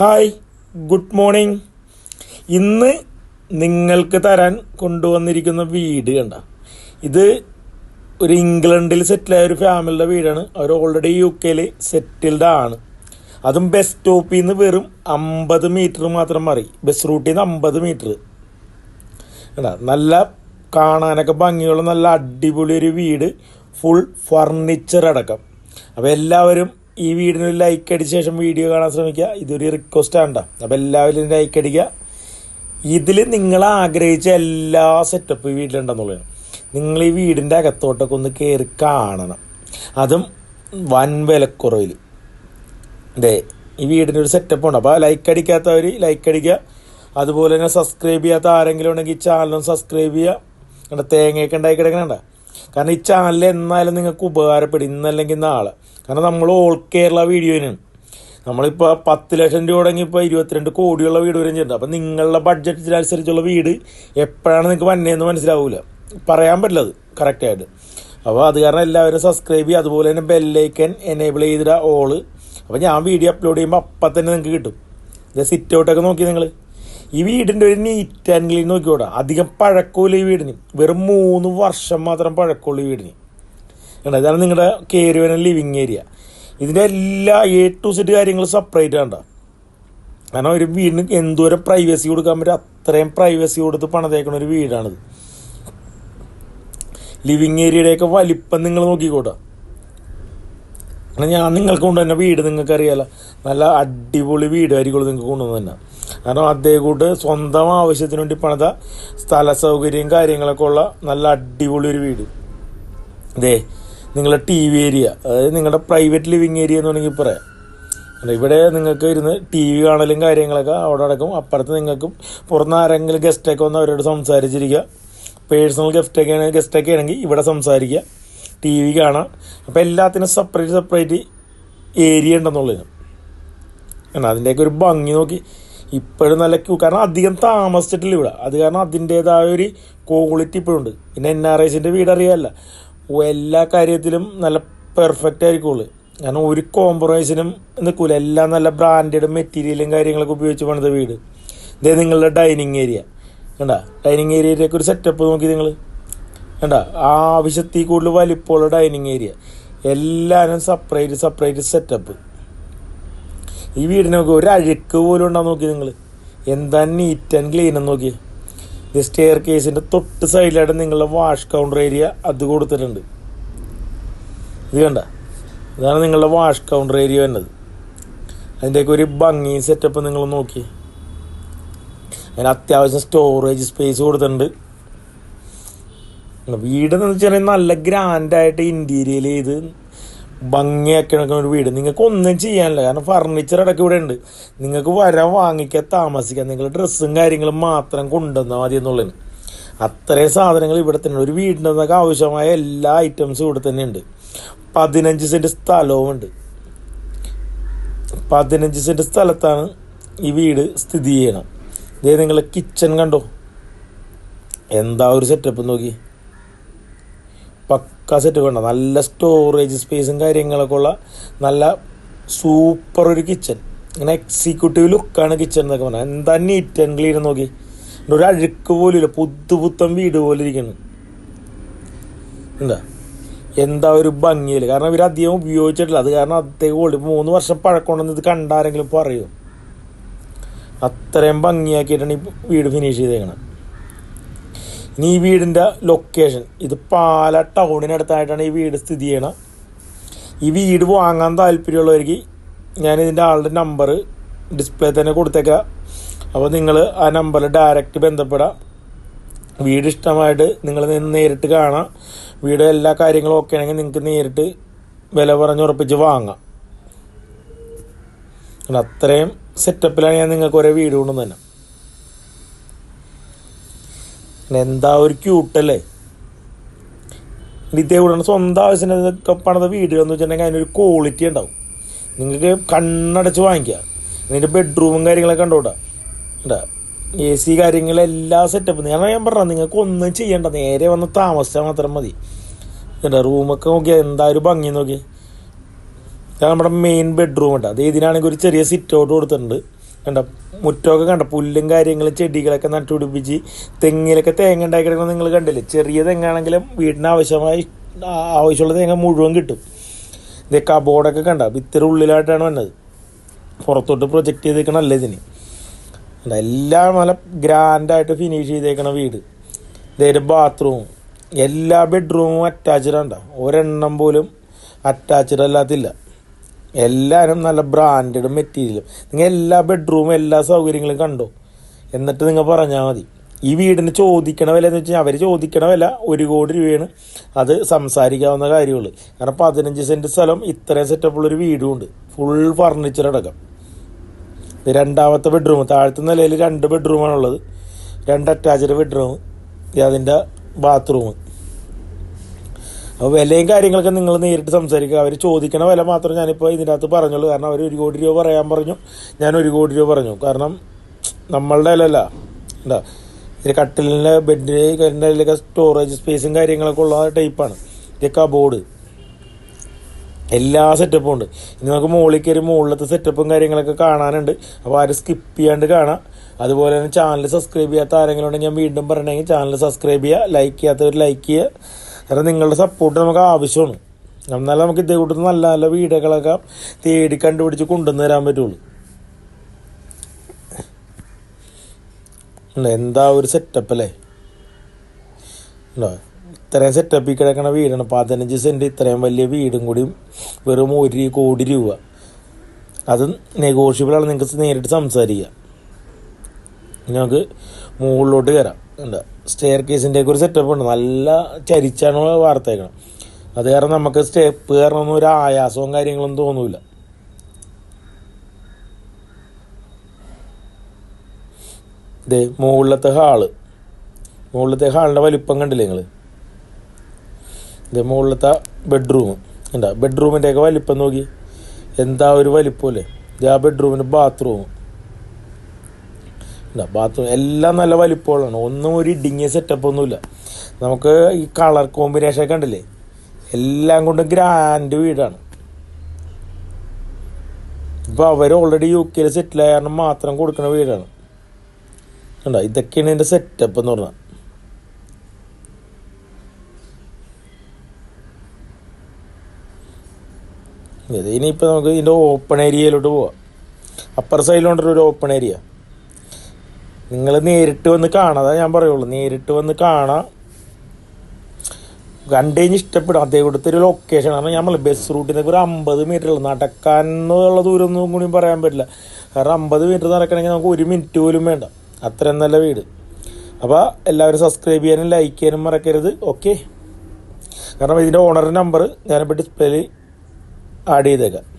Hi good morning ഇന്ന് നിങ്ങൾക്ക് തരാൻ കൊണ്ടുവന്നിരിക്കുന്ന വീട് കണ്ട? ഇത് ഒരു ഇംഗ്ലണ്ടിൽ സെറ്റിലായ ഒരു ഫാമിലിയുടെ വീടാണ്. അവർ ഓൾറെഡി യു കെയിൽ സെറ്റിൽഡ് ആണ്. അതും ബസ് സ്റ്റോപ്പിൽ നിന്ന് വെറും അമ്പത് മീറ്റർ മാത്രം മാറി. ബസ് റൂട്ടിൽ നിന്ന് അമ്പത് മീറ്റർ കണ്ട? നല്ല കാണാനൊക്കെ ഭംഗിയുള്ള നല്ല അടിപൊളി ഒരു വീട്. ഫുൾ ഫർണിച്ചർ അടക്കം. അപ്പോൾ എല്ലാവരും ഈ വീഡിയോ ലൈക്ക് അടിച്ച ശേഷം വീഡിയോ കാണാൻ ശ്രമിക്കുക. ഇതൊരു റിക്വസ്റ്റ് ആണ് അപ്പോൾ എല്ലാവരും ലൈക്ക് അടിക്കുക. ഇതിൽ നിങ്ങൾ ആഗ്രഹിച്ച എല്ലാ സെറ്റപ്പ് ഈ വീട്ടിലുണ്ടെന്നുള്ളതാണ്. നിങ്ങൾ ഈ വീടിന്റെ അകത്തോട്ടൊക്കെ ഒന്ന് കയറി കാണണം. അതും വൻ വിലക്കുറവിൽ അതെ ഈ വീടിന്റെ ഒരു സെറ്റപ്പ് ഉണ്ട് അപ്പോൾ ലൈക്ക് അടിക്കാത്തവർ ലൈക്ക് അടിക്കുക. അതുപോലെ തന്നെ സബ്സ്ക്രൈബ് ചെയ്യാത്ത ആരെങ്കിലും ഉണ്ടെങ്കിൽ ചാനലും സബ്സ്ക്രൈബ് ചെയ്യുക. കണ്ട തേങ്ങയൊക്കെ ഉണ്ടായി കിടക്കണണ്ട? കാരണം ഈ ചാനൽ എന്നാലും നിങ്ങൾക്ക് ഉപകാരപ്പെടും. ഇന്നല്ലെങ്കിൽ നാളെ. കാരണം നമ്മൾ ഓൾ കേരള വീഡിയോയിനാണ് നമ്മളിപ്പോൾ പത്ത് ലക്ഷം രൂപ തുടങ്ങി ഇപ്പോൾ ഇരുപത്തിരണ്ട് കോടിയുള്ള വീട് വരെയും ചെയ്യുന്നുണ്ട് അപ്പം നിങ്ങളുടെ ബഡ്ജറ്റിനനുസരിച്ചുള്ള വീട് എപ്പോഴാണ് നിങ്ങൾക്ക് വന്നതെന്ന് മനസ്സിലാവില്ല പറയാൻ പറ്റില്ല അത് കറക്റ്റായിട്ട് അപ്പോൾ അത് കാരണം എല്ലാവരും സബ്സ്ക്രൈബ് ചെയ്യുക. അതുപോലെ തന്നെ ബെല്ലൈക്കൻ എനേബിൾ ചെയ്തിട ഓൾ അപ്പോൾ ഞാൻ വീഡിയോ അപ്ലോഡ് ചെയ്യുമ്പോൾ അപ്പം തന്നെ നിങ്ങൾക്ക് കിട്ടും. ഇത് സിറ്റ് ഔട്ടൊക്കെ നോക്കി നിങ്ങൾ ഈ വീടിന്റെ ഒരു നീറ്റ് ആൻഡ് ക്ലീൻ നോക്കിയോടാ അധികം പഴക്കമില്ല ഈ വീടിന്. വെറും മൂന്ന് വർഷം മാത്രം പഴക്കമുള്ള ഈ വീടിന്. കണ്ടോ? ഇതാണ് നിങ്ങളുടെ കേരുവന ലിവിങ് ഏരിയ ഇതിന്റെ എല്ലാ എ ടു സെറ്റ് കാര്യങ്ങൾ സെപ്പറേറ്റ് ആണ്ട കാരണം ഒരു വീടിന് എന്തോരം പ്രൈവസി കൊടുക്കാൻ പറ്റും അത്രയും പ്രൈവസി കൊടുത്ത് പണിതേക്കണ ഒരു വീടാണിത്. ലിവിങ് ഏരിയയുടെയൊക്കെ വലിപ്പം നിങ്ങൾ നോക്കിക്കോട്ടെ. കാരണം ഞാൻ നിങ്ങൾക്ക് കൊണ്ടുവന്ന വീട് നിങ്ങൾക്ക് അറിയാലോ നല്ല അടിപൊളി വീടായിരിക്കും നിങ്ങൾക്ക് കൊണ്ടുവന്ന് തന്നെ. കാരണം അദ്ദേഹം കൂട്ട് സ്വന്തം ആവശ്യത്തിന് വേണ്ടി പണിത സ്ഥല സൗകര്യം കാര്യങ്ങളൊക്കെ ഉള്ള നല്ല അടിപൊളി ഒരു വീട്. അതെ നിങ്ങളുടെ ടി വി ഏരിയ അതായത് നിങ്ങളുടെ പ്രൈവറ്റ് ലിവിങ് ഏരിയ എന്ന് വേണമെങ്കിൽ പറയാം. ഇവിടെ നിങ്ങൾക്ക് ഇരുന്ന് ടി വി കാണലും കാര്യങ്ങളൊക്കെ അവിടെ അടക്കും അപ്പുറത്ത് നിങ്ങൾക്ക് പുറത്ത് ആരെങ്കിലും ഗസ്റ്റൊക്കെ വന്ന് അവരോട് സംസാരിച്ചിരിക്കുക. പേഴ്സണൽ ഗസ്റ്റൊക്കെ ആണെങ്കിൽ ഗസ്റ്റൊക്കെ ആണെങ്കിൽ ഇവിടെ സംസാരിക്കുക. ടി വി കാണാം. അപ്പോൾ എല്ലാത്തിനും സെപ്പറേറ്റ് സെപ്പറേറ്റ് ഏരിയ ഉണ്ടെന്നുള്ളതിന് കാരണം അതിന്റെയൊക്കെ ഒരു ഭംഗി നോക്കി. ഇപ്പോഴും നല്ല ക്യൂ കാരണം അധികം താമസിച്ചിട്ടില്ല ഇവിടെ. അത് കാരണം അതിന്റേതായ ഒരു ക്വാളിറ്റി ഇപ്പോഴുണ്ട്. പിന്നെ എൻ ആർ ഐസിന്റെ വീട് അറിയാമല്ല എല്ലാ കാര്യത്തിലും നല്ല പെർഫെക്റ്റ് ആയിരിക്കുള്ളൂ കാരണം ഒരു കോംപ്രമൈസിനും നിൽക്കൂല. എല്ലാം നല്ല ബ്രാൻഡഡ് മെറ്റീരിയലും കാര്യങ്ങളൊക്കെ ഉപയോഗിച്ച് പണിത വീട്. ഇതേ നിങ്ങളുടെ ഡൈനിങ് ഏരിയ കണ്ട? ഡൈനിങ് ഏരിയയിലേക്ക് ഒരു സെറ്റപ്പ് നോക്കി നിങ്ങൾ കണ്ട? ആവശ്യത്തിൽ കൂടുതൽ വലിപ്പമുള്ള ഡൈനിങ് ഏരിയ എല്ലാവരും സെപ്പറേറ്റ് സെപ്പറേറ്റ് സെറ്റപ്പ് ഈ വീടിനൊക്കെ ഒരു അഴുക്ക് പോലും ഉണ്ടാകും നോക്കി നിങ്ങൾ എന്താ നീറ്റ് ആൻഡ് ക്ലീൻ എന്ന് നോക്കി ഇത് സ്റ്റെയർ കേസിന്റെ തൊട്ട് സൈഡിലായിട്ട് നിങ്ങളുടെ വാഷ് കൗണ്ടർ ഏരിയ അത് കൊടുത്തിട്ടുണ്ട്. ഇത് കണ്ട? ഇതാണ് നിങ്ങളുടെ വാഷ് കൗണ്ടർ ഏരിയ വരുന്നത്. അതിന്റെയൊക്കെ ഒരു ഭംഗി സെറ്റപ്പ് നിങ്ങൾ നോക്കി അതിന് അത്യാവശ്യം സ്റ്റോറേജ് സ്പേസ് കൊടുത്തിട്ടുണ്ട്. വീട് എന്ന് വെച്ചാൽ നല്ല ഗ്രാൻഡായിട്ട് ഇന്റീരിയൽ ചെയ്ത് ഭംഗിയാക്കി നടക്കുന്ന ഒരു വീട്. നിങ്ങൾക്ക് ഒന്നും ചെയ്യാനില്ല. കാരണം ഫർണിച്ചർ അടക്കം ഇവിടെ ഉണ്ട്. നിങ്ങൾക്ക് വരാൻ വാങ്ങിക്കാൻ താമസിക്കാൻ നിങ്ങൾ ഡ്രസ്സും കാര്യങ്ങളും മാത്രം കൊണ്ടുവന്നാൽ മതി എന്നുള്ളതിന്. അത്രയും സാധനങ്ങൾ ഇവിടെ തന്നെ ഒരു വീടിനൊക്കെ ആവശ്യമായ എല്ലാ ഐറ്റംസും ഇവിടെ തന്നെ ഉണ്ട് പതിനഞ്ച് സെന്റ് സ്ഥലവും ഉണ്ട്. പതിനഞ്ച് സെന്റ് സ്ഥലത്താണ് ഈ വീട് സ്ഥിതി ചെയ്യണം. ഇതേ നിങ്ങൾ കിച്ചൺ കണ്ടോ? എന്താ ഒരു സെറ്റപ്പ് നോക്കി? പക്ക സെറ്റ് വേണ്ട. നല്ല സ്റ്റോറേജ് സ്പേസും കാര്യങ്ങളൊക്കെ ഉള്ള നല്ല സൂപ്പർ ഒരു കിച്ചൺ ഇങ്ങനെ എക്സിക്യൂട്ടീവ് ലുക്കാണ് കിച്ചൺ എന്നൊക്കെ പറഞ്ഞാൽ എന്താ നീറ്റ് ആൻഡ് ക്ലീൻ നോക്കി. ഒരു അഴുക്ക് പോലും പുത്തു പുത്തൻ വീട് പോലെ ഇരിക്കുന്നു എന്താ? എന്താ ഒരു ഭംഗിയില്ല കാരണം ഇവർ അധികം ഉപയോഗിച്ചിട്ടില്ല. അത് കാരണം അദ്ദേഹം ഓടി മൂന്ന് വർഷം പഴക്കമുണ്ടെന്ന് ഇത് കണ്ടാരെങ്കിലും പറയൂ. അത്രയും ഭംഗിയാക്കിയിട്ടാണ് ഈ വീട് ഫിനിഷ് ചെയ്തേക്കണം ഇനി ഈ വീടിന്റെ ലൊക്കേഷൻ ഇത് പാല ടൗണിനടുത്തായിട്ടാണ് ഈ വീട് സ്ഥിതി ചെയ്യണം. ഈ വീട് വാങ്ങാൻ താല്പര്യമുള്ളവർക്ക് ഞാൻ ഇതിന്റെ ആളുടെ നമ്പർ ഡിസ്പ്ലേ തന്നെ കൊടുത്തേക്കാം. അപ്പോൾ നിങ്ങൾ ആ നമ്പറിൽ ഡയറക്റ്റ് ബന്ധപ്പെടാം. വീട് ഇഷ്ടമായിട്ട് നിങ്ങൾ നേരിട്ട് കാണാം. വീട് എല്ലാ കാര്യങ്ങളും ഓക്കെ ആണെങ്കിൽ നിങ്ങൾക്ക് നേരിട്ട് വില പറഞ്ഞുറപ്പിച്ച് വാങ്ങാം. അത്രയും സെറ്റപ്പിലാണ് ഞാൻ നിങ്ങൾക്ക് ഒരേ വീട് കൊണ്ടു തന്നെ. എന്താ ഒരു ക്യൂട്ടല്ലേ ഇതേ കൂടെ സ്വന്തം ആവശ്യത്തിനൊക്കെ പണിത വീടുകൾ എന്ന് വെച്ചിട്ടുണ്ടെങ്കിൽ അതിനൊരു ക്വാളിറ്റി ഉണ്ടാവും. നിങ്ങൾക്ക് കണ്ണടച്ച് വാങ്ങിക്കുക ഇതിന്റെ ബെഡ്റൂമും കാര്യങ്ങളൊക്കെ കണ്ടോടാ ഉണ്ടാ എ സി കാര്യങ്ങളെല്ലാം സെറ്റപ്പ് ഞാൻ ഞാൻ പറഞ്ഞ നിങ്ങൾക്ക് ഒന്നും ചെയ്യണ്ട. നേരെ വന്ന് താമസിച്ചാൽ മാത്രം മതി. എന്താ റൂമൊക്കെ നോക്കിയാൽ എന്താ ഒരു ഭംഗി നോക്കി നമ്മുടെ മെയിൻ ബെഡ്റൂം ഉണ്ട് അത് ഇതിനാണെങ്കിൽ ഒരു ചെറിയ സിറ്റ് ഔട്ട് കൊടുത്തിട്ടുണ്ട്. കണ്ട? മുറ്റമൊക്കെ കണ്ട? പുല്ലും കാര്യങ്ങളും ചെടികളൊക്കെ നട്ടുപിടിപ്പിച്ച് തെങ്ങിലൊക്കെ തേങ്ങ ഉണ്ടാക്കി നിങ്ങൾ കണ്ടില്ലേ? ചെറിയ തെങ്ങാണെങ്കിലും വീടിന് ആവശ്യമായി ആവശ്യമുള്ള തേങ്ങ മുഴുവൻ കിട്ടും. ഇതേ കബോർഡൊക്കെ കണ്ട? ഇത്തിരി ഉള്ളിലായിട്ടാണ് വന്നത്. പുറത്തോട്ട് പ്രൊജക്റ്റ് ചെയ്തേക്കണല്ല ഇതിന്? എല്ലാം നല്ല ഗ്രാൻഡായിട്ട് ഫിനിഷ് ചെയ്തേക്കണ വീട്. ഇതേ ബാത്റൂം എല്ലാ ബെഡ്റൂമും അറ്റാച്ച്ഡ് ഉണ്ടാവും ഒരെണ്ണം പോലും അറ്റാച്ച്ഡ് അല്ലാത്തില്ല. എല്ലാവരും നല്ല ബ്രാൻഡഡ് മെറ്റീരിയലും നിങ്ങൾ എല്ലാ ബെഡ്റൂമും എല്ലാ സൗകര്യങ്ങളും കണ്ടോ? എന്നിട്ട് നിങ്ങൾ പറഞ്ഞാൽ മതി. ഈ വീടിന് ചോദിക്കണ വില എന്ന് വെച്ചാൽ അവർ ചോദിക്കണ വില ഒരു കോടി രൂപയാണ്. അത് സംസാരിക്കാവുന്ന കാര്യമുള്ളൂ. കാരണം പതിനഞ്ച് സെന്റ് സ്ഥലം ഇത്രയും സെറ്റപ്പുള്ളൊരു വീടും ഉണ്ട്. ഫുൾ ഫർണിച്ചർ അടക്കം. രണ്ടാമത്തെ ബെഡ്റൂം താഴത്തെ നിലയിൽ രണ്ട് ബെഡ്റൂമാണുള്ളത് രണ്ട് അറ്റാച്ച്ഡ് ബെഡ്റൂം അതിന്റെ ബാത്റൂം അപ്പോൾ വിലയും കാര്യങ്ങളൊക്കെ നിങ്ങൾ നേരിട്ട് സംസാരിക്കുക. അവർ ചോദിക്കണ വില മാത്രം ഞാനിപ്പോൾ ഇതിന്റെ അകത്ത് പറഞ്ഞുള്ളൂ. കാരണം അവർ ഒരു കോടി രൂപ പറയാൻ പറഞ്ഞു. ഞാൻ ഒരു കോടി രൂപ പറഞ്ഞു. കാരണം നമ്മളുടെ അല്ല എന്താ? ഇത് കട്ടിലിന്റെ ബെഡിന്റെ അതിലൊക്കെ സ്റ്റോറേജ് സ്പേസും കാര്യങ്ങളൊക്കെ ഉള്ള ടൈപ്പാണ് ഇതൊക്കെ ബോർഡ് എല്ലാ സെറ്റപ്പും ഉണ്ട്. ഇനി നമുക്ക് മുകളിൽ കയറി മുകളിലത്തെ സെറ്റപ്പും കാര്യങ്ങളൊക്കെ കാണാനുണ്ട്. അപ്പോൾ ആരും സ്കിപ്പ് ചെയ്യാണ്ട് കാണാം. അതുപോലെ തന്നെ ചാനൽ സബ്സ്ക്രൈബ് ചെയ്യാത്ത ആരെങ്കിലും ഉണ്ടെങ്കിൽ ഞാൻ വീണ്ടും പറയണമെങ്കിൽ ചാനൽ സബ്സ്ക്രൈബ് ചെയ്യുക. ലൈക്ക് ചെയ്യാത്തവർ ലൈക്ക് ചെയ്യുക. കാരണം നിങ്ങളുടെ സപ്പോർട്ട് നമുക്ക് ആവശ്യമാണ്. എന്നാലും നമുക്ക് ഇതേ കൂട്ടത്തിൽ നല്ല നല്ല വീടുകളൊക്കെ തേടി കണ്ടുപിടിച്ച് കൊണ്ടുവന്ന് തരാൻ പറ്റുള്ളൂ. എന്താ ഒരു സെറ്റപ്പ് അല്ലേ? ഉണ്ടോ? ഇത്രയും സെറ്റപ്പിൽ കിടക്കണ വീടാണ്. പതിനഞ്ച് സെന്റ് ഇത്രയും വലിയ വീടും കൂടി വെറും ഒരു കോടി രൂപ. അത് നെഗോഷ്യബിൾ ആണ്. നിങ്ങൾക്ക് നേരിട്ട് സംസാരിക്കുക നമുക്ക് മുകളിലോട്ട് കയറാം ഉണ്ട് സ്റ്റെയർ കേസിന്റെ ഒക്കെ ഒരു സെറ്റപ്പ് ഉണ്ട്. നല്ല ചരിച്ചാണ് വാർത്തേക്കണം അത് കാരണം നമുക്ക് സ്റ്റെപ്പ് കയറണമെന്ന് ഒരു ആയാസവും കാര്യങ്ങളും തോന്നൂല. ഇതേ മുകളിലത്തെ ഹാൾ. മുകളിലത്തെ ഹാളിന്റെ വലിപ്പം കണ്ടില്ലേ നിങ്ങൾ ഇത് മുകളിലത്തെ ബെഡ്റൂം എന്താ ബെഡ്റൂമിന്റെയൊക്കെ വലിപ്പം നോക്കി. എന്താ ഒരു വലിപ്പമല്ലേ ഇത് ആ ബെഡ്റൂമിന്റെ ബാത്റൂം ബാത്റൂം എല്ലാം നല്ല വലിപ്പമുള്ളതാണ്. ഒന്നും ഒരു ഇടുങ്ങിയ സെറ്റപ്പ് ഒന്നുമില്ല. നമുക്ക് ഈ കളർ കോമ്പിനേഷൻ ഉണ്ടല്ലേ എല്ലാം കൊണ്ടും ഗ്രാൻഡ് വീടാണ്. ഇപ്പോൾ അവർ ഓൾറെഡി യു കെയിൽ സെറ്റിൽ ആയ കാരണം മാത്രം കൊടുക്കുന്ന വീടാണ്. കണ്ടോ? ഇതൊക്കെയാണ് ഇതിന്റെ സെറ്റപ്പ് എന്ന് പറഞ്ഞാൽ ഇനിയിപ്പോൾ നമുക്ക് ഇതിന്റെ ഓപ്പൺ ഏരിയയിലോട്ട് പോവാം. അപ്പർ സൈഡിലുണ്ടൊരു ഓപ്പൺ ഏരിയ നിങ്ങൾ നേരിട്ട് വന്ന് കാണാതാ ഞാൻ പറയുള്ളൂ. നേരിട്ട് വന്ന് കാണാം. കണ്ടു ഇഷ്ടപ്പെടും. അതേ കൊടുത്ത ഒരു ലൊക്കേഷൻ കാരണം നമ്മൾ ബസ് റൂട്ടിൽ നിന്ന് ഒരു അമ്പത് മീറ്റർ ഉള്ളു. നടക്കാൻ എന്നുള്ള ദൂരം ഒന്നും കൂടി പറയാൻ പറ്റില്ല. കാരണം അമ്പത് മീറ്റർ നടക്കണമെങ്കിൽ നമുക്ക് ഒരു മിനിറ്റ് പോലും വേണ്ട. അത്രയും നല്ല വീട്. അപ്പോൾ എല്ലാവരും സബ്സ്ക്രൈബ് ചെയ്യാനും ലൈക്ക് ചെയ്യാനും മറക്കരുത്. ഓക്കെ കാരണം ഇതിന്റെ ഓണറിന്റെ നമ്പർ ഞാനിപ്പോൾ ഡിസ്പ്ലേയിൽ ആഡ് ചെയ്തേക്കാം.